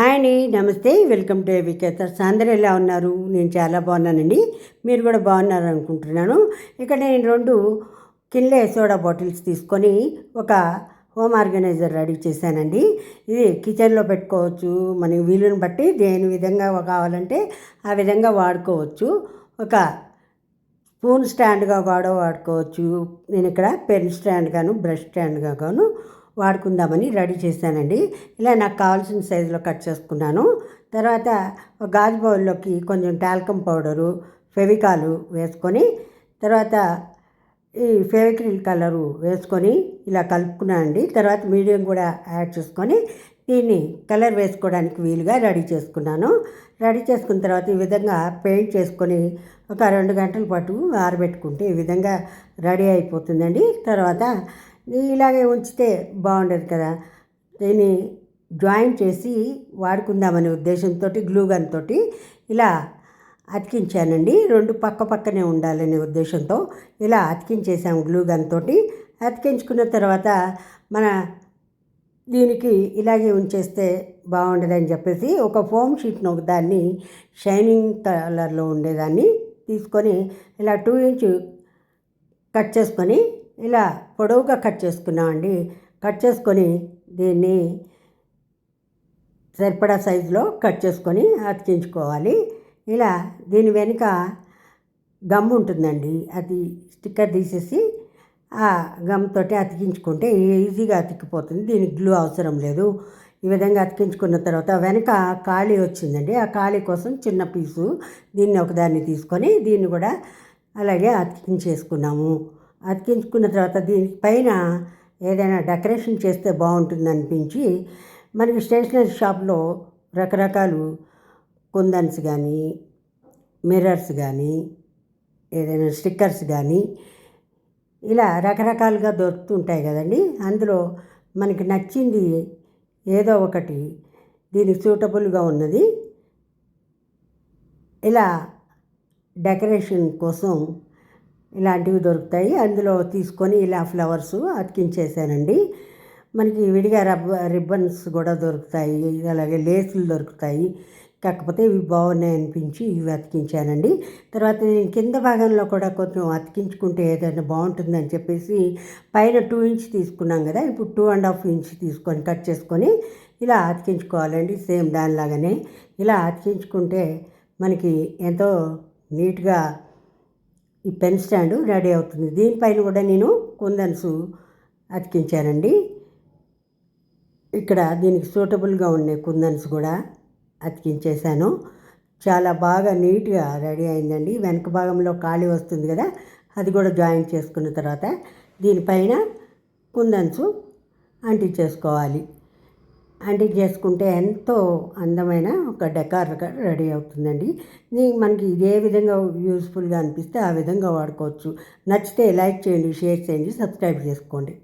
Hi అండి నమస్తే. Welcome to వికేతర్స్ అందరూ ఎలా ఉన్నారు? నేను చాలా బాగున్నానండి. మీరు కూడా బాగున్నారు అనుకుంటున్నాను ఇక్కడ నేను రెండు కిన్లే సోడా బాటిల్స్ తీసుకొని ఒక హోమ్ ఆర్గనైజర్ రెడీ చేశానండి. ఇది కిచెన్లో పెట్టుకోవచ్చు. మన వీలుని బట్టి దేని విధంగా కావాలంటే ఆ విధంగా వాడుకోవచ్చు. ఒక స్పూన్ స్టాండ్గా కూడా వాడుకోవచ్చు. నేను ఇక్కడ పెన్ స్టాండ్ గాను బ్రష్ స్టాండ్గా గాను వాడుకుందామని రెడీ చేశానండి. ఇలా నాకు కావాల్సిన సైజులో కట్ చేసుకున్నాను. తర్వాత గాజు బౌల్లోకి కొంచెం టాల్కమ్ పౌడరు ఫెవికాలు వేసుకొని తర్వాత ఈ ఫెవిక్రిల్ కలరు వేసుకొని ఇలా కలుపుకున్నానండి తర్వాత మీడియం కూడా యాడ్ చేసుకొని దీన్ని కలర్ వేసుకోవడానికి వీలుగా రెడీ చేసుకున్నాను. రెడీ చేసుకున్న తర్వాత ఈ విధంగా పెయింట్ చేసుకొని ఒక రెండు గంటల పాటు ఆరబెట్టుకుంటే ఈ విధంగా రెడీ అయిపోతుందండి. తర్వాత ఇలాగే ఉంచితే బాగుండదు కదా. దీన్ని జాయిన్ చేసి వాడుకుందామనే ఉద్దేశంతో గ్లూ గన్ తోటి ఇలా అతికించానండి. రెండు పక్క పక్కనే ఉండాలనే ఉద్దేశంతో ఇలా అతికించేసాము గ్లూ గన్ తోటి. అతికించుకున్న తర్వాత మన దీనికి ఇలాగే ఉంచేస్తే బాగుండదని చెప్పేసి ఒక ఫోమ్ షీట్ను ఒక దాన్ని షైనింగ్ కలర్లో ఉండేదాన్ని తీసుకొని ఇలా టూ ఇంచ్ కట్ చేసుకొని ఇలా పొడవుగా కట్ చేసుకున్నామండి. కట్ చేసుకొని దీన్ని సరిపడా సైజులో కట్ చేసుకొని అతికించుకోవాలి. ఇలా దీని వెనుక గమ్ ఉంటుందండి. అది స్టిక్కర్ తీసేసి ఆ గమ్ తోటి అతికించుకుంటే ఈజీగా అతికిపోతుంది. దీనికి గ్లూ అవసరం లేదు. ఈ విధంగా అతికించుకున్న తర్వాత వెనక ఖాళీ వచ్చిందండి. ఆ ఖాళీ కోసం చిన్న పీసు దీన్ని ఒకదాన్ని తీసుకొని దీన్ని కూడా అలాగే అతికించేసుకున్నాము. అతికించుకున్న తర్వాత దీనిపైన ఏదైనా డెకరేషన్ చేస్తే బాగుంటుంది అనిపించి మనకి స్టేషనరీ షాప్లో రకరకాలు కుందన్స్ కానీ మిర్రర్స్ కానీ ఏదైనా స్టిక్కర్స్ కానీ ఇలా రకరకాలుగా దొరుకుతుంటాయి కదండి. అందులో మనకి నచ్చింది ఏదో ఒకటి దీనికి సూటబుల్గా ఉన్నది. ఇలా డెకరేషన్ కోసం ఇలాంటివి దొరుకుతాయి. అందులో తీసుకొని ఇలా ఫ్లవర్స్ అతికించేసానండి. మనకి విడిగా రబ్బ రిబ్బన్స్ కూడా దొరుకుతాయి. అలాగే లేసులు దొరుకుతాయి. కాకపోతే ఇవి బాగున్నాయి అనిపించి ఇవి అతికించానండి. తర్వాత నేను కింద భాగంలో కూడా కొంచెం అతికించుకుంటే ఏదైనా బాగుంటుందని చెప్పేసి పైన టూ ఇంచ్ తీసుకున్నాం కదా ఇప్పుడు టూ అండ్ హాఫ్ ఇంచ్ తీసుకొని కట్ చేసుకొని ఇలా అతికించుకోవాలండి. సేమ్ దానిలాగానే ఇలా అతికించుకుంటే మనకి ఎంతో నీట్గా ఈ పెన్ స్టాండ్ రెడీ అవుతుంది. దీనిపైన కూడా నేను కుందన్స్ అతికించానండి. ఇక్కడ దీనికి సూటబుల్గా ఉండే కుందన్స్ కూడా అతికించేశాను. చాలా బాగా నీట్గా రెడీ అయిందండి. వెనక భాగంలో ఖాళీ వస్తుంది కదా అది కూడా జాయిన్ చేసుకున్న తర్వాత దీనిపైన కుందన్స్ అంటించేసుకోవాలి హ్యాండిల్ చేసుకుంటే ఎంతో అందమైన ఒక డెకార్గా రెడీ అవుతుందండి. మనకి ఇదే విధంగా యూస్ఫుల్గా అనిపిస్తే ఆ విధంగా వాడుకోవచ్చు. నచ్చితే లైక్ చేయండి షేర్ చేయండి సబ్స్క్రైబ్ చేసుకోండి.